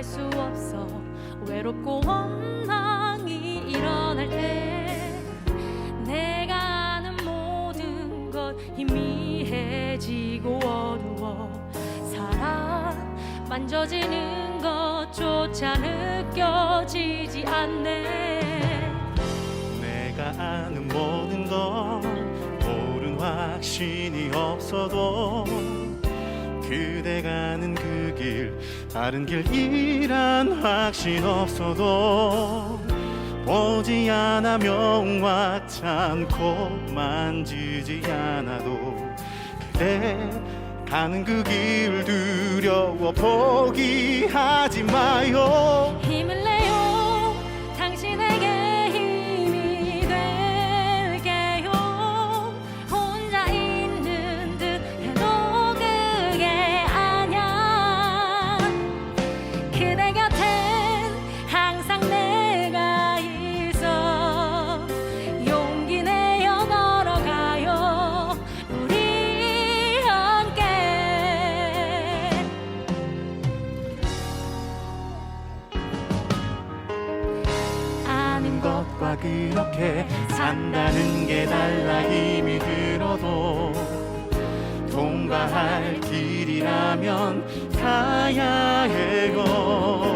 갈수 없어 외롭고 원망이 일어날 때 내가 아는 모든 것 희미해지고 어두워 사랑 만져지는 것조차 느껴지지 않네. 내가 아는 모든 것 옳은 확신이 없어도 그대 가는 그 길 다른 길이란 확신 없어도 보지 않아 명확치 않고 만지지 않아도 그대 가는 그 길 두려워 포기하지 마요 것과 그렇게 산다는 게 달라 힘이 들어도 통과할 길이라면 가야 해요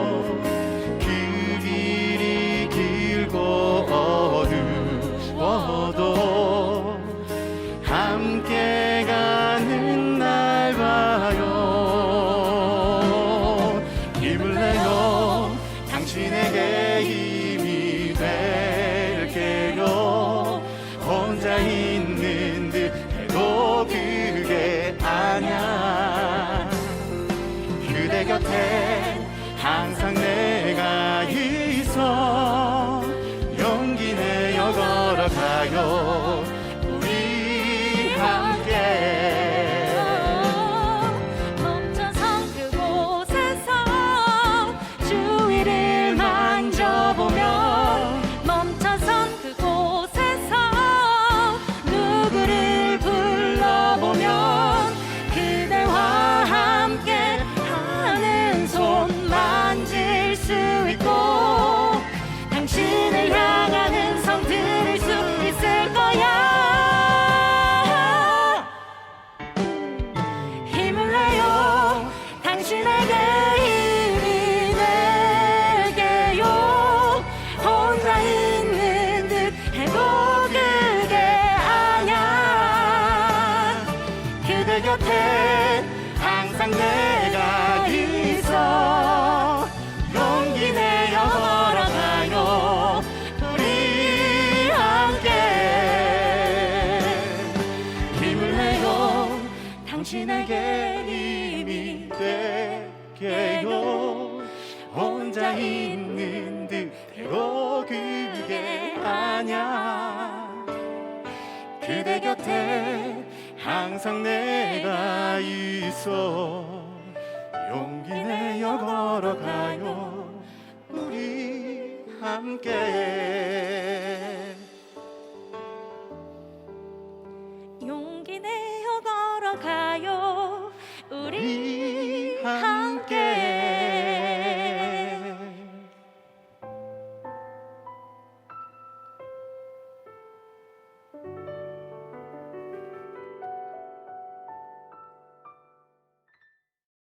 당신에게 힘이 될게요. 혼자 있는 듯 해도 그게 아냐 그대 곁에 항상 내가 있어. 용기 내어 걸어가요. 우리 함께 힘을 내요. 당신에게 될게요 혼자 있는 듯 해도 그게 아냐. 그대 곁에 항상 내가 있어. 용기 내어 걸어가요. 우리 함께